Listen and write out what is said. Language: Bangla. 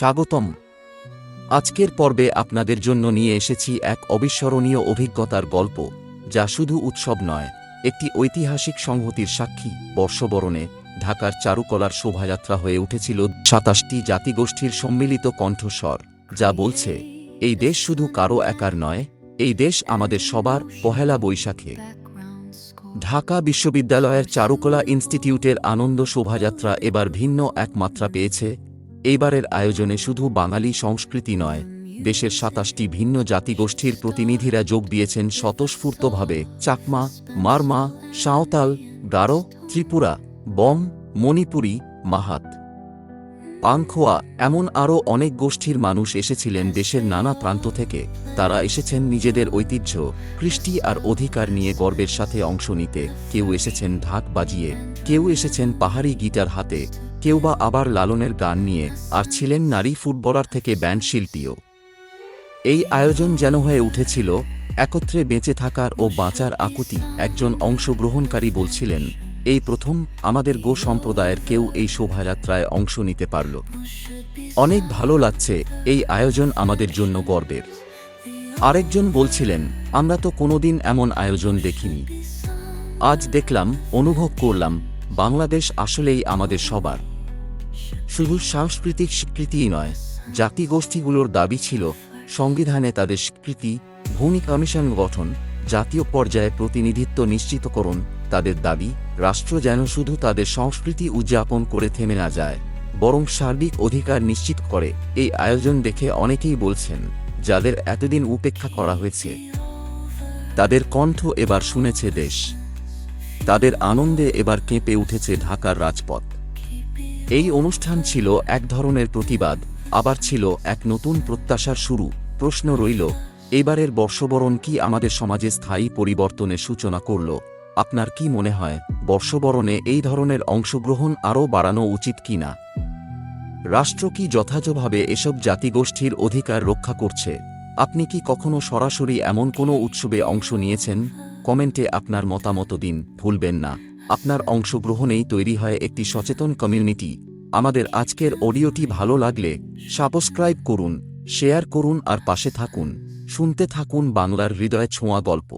স্বাগতম। আজকের পর্বে আপনাদের জন্য নিয়ে এসেছি এক অবিস্মরণীয় অভিজ্ঞতার গল্প, যা শুধু উৎসব নয়, একটি ঐতিহাসিক সংহতির সাক্ষী, বর্ষবরণে ঢাকার চারুকলার শোভাযাত্রা হয়ে উঠেছিল সাতাশটি জাতিগোষ্ঠীর সম্মিলিত কণ্ঠস্বর, যা বলছে, এই দেশ শুধু কারও একার নয়, এই দেশ আমাদের সবার পহেলা বৈশাখে। ঢাকা বিশ্ববিদ্যালয়ের চারুকলা ইনস্টিটিউটের আনন্দ শোভাযাত্রা এবার ভিন্ন এক মাত্রা পেয়েছে এইবারের আয়োজনে শুধু বাঙালি সংস্কৃতি নয়, দেশের সাতাশটি ভিন্ন জাতিগোষ্ঠীর প্রতিনিধিরা যোগ দিয়েছেন স্বতঃস্ফূর্তভাবে। চাকমা, মারমা, সাঁওতাল, গারো, ত্রিপুরা, বম, মণিপুরী, মাহাত। পাংখোয়া এমন আরও অনেক গোষ্ঠীর মানুষ এসেছিলেন দেশের নানা প্রান্ত থেকে। তারা এসেছেন নিজেদের ঐতিহ্য, কৃষ্টি আর অধিকার নিয়ে গর্বের সাথে অংশ নিতে। কেউ এসেছেন ঢাক বাজিয়ে, কেউ এসেছেন পাহাড়ি গিটার হাতে। কেউ বা আবার লালনের গান নিয়ে আর ছিলেন নারী ফুটবলার থেকে ব্যান্ড শিল্পীও। এই আয়োজন যেন হয়ে উঠেছিল, একত্রে বেঁচে থাকার ও বাঁচার আকুতি একজন অংশগ্রহণকারী বলছিলেন, এই প্রথম আমাদের গো সম্প্রদায়ের কেউ এই শোভাযাত্রায় অংশ নিতে পারল। অনেক ভালো লাগছে এই আয়োজন আমাদের জন্য গর্বের। আরেকজন বলছিলেন, আমরা তো কোনোদিন এমন আয়োজন দেখিনি। আজ দেখলাম, অনুভব করলাম, বাংলাদেশ আসলেই আমাদের সবার। শুধু সাংস্কৃতিক স্বীকৃতিই নয় জাতিগোষ্ঠীগুলোর দাবি ছিল, সংবিধানে তাদের স্বীকৃতি, ভূমি কমিশন গঠন, জাতীয় পর্যায়ে প্রতিনিধিত্ব নিশ্চিতকরণ তাদের দাবি, রাষ্ট্র যেন শুধু তাদের সংস্কৃতি উদযাপন করে থেমে না যায়, বরং সার্বিক অধিকার নিশ্চিত করে, এই আয়োজন দেখে অনেকেই বলছেন, যাদের এতদিন উপেক্ষা করা হয়েছে, তাদের কণ্ঠ এবার শুনেছে দেশ, তাদের আনন্দে এবার কেঁপে উঠেছে ঢাকার রাজপথ। এই অনুষ্ঠান ছিল এক ধরনের প্রতিবাদ, আবার ছিল এক নতুন প্রত্যাশার শুরু। প্রশ্ন রইল, এবারের বর্ষবরণ কি আমাদের সমাজে স্থায়ী পরিবর্তনের সূচনা করল? আপনার কি মনে হয়, বর্ষবরণে এই ধরনের অংশগ্রহণ আরও বাড়ানো উচিত কিনা? রাষ্ট্র কি যথাযথভাবে এসব জাতিগোষ্ঠীর অধিকার রক্ষা করছে? আপনি কি কখনো সরাসরি এমন কোনো উৎসবে অংশ নিয়েছেন? কমেন্টে আপনার মতামত দিন, ভুলবেন না। আপনার অংশগ্রহণেই তৈরি হয় একটি সচেতন কমিউনিটি। আমাদের আজকের অডিওটি ভালো লাগলে সাবস্ক্রাইব করুন, শেয়ার করুন আর পাশে থাকুন। শুনতে থাকুন বাংলার হৃদয় ছোঁয়া গল্প।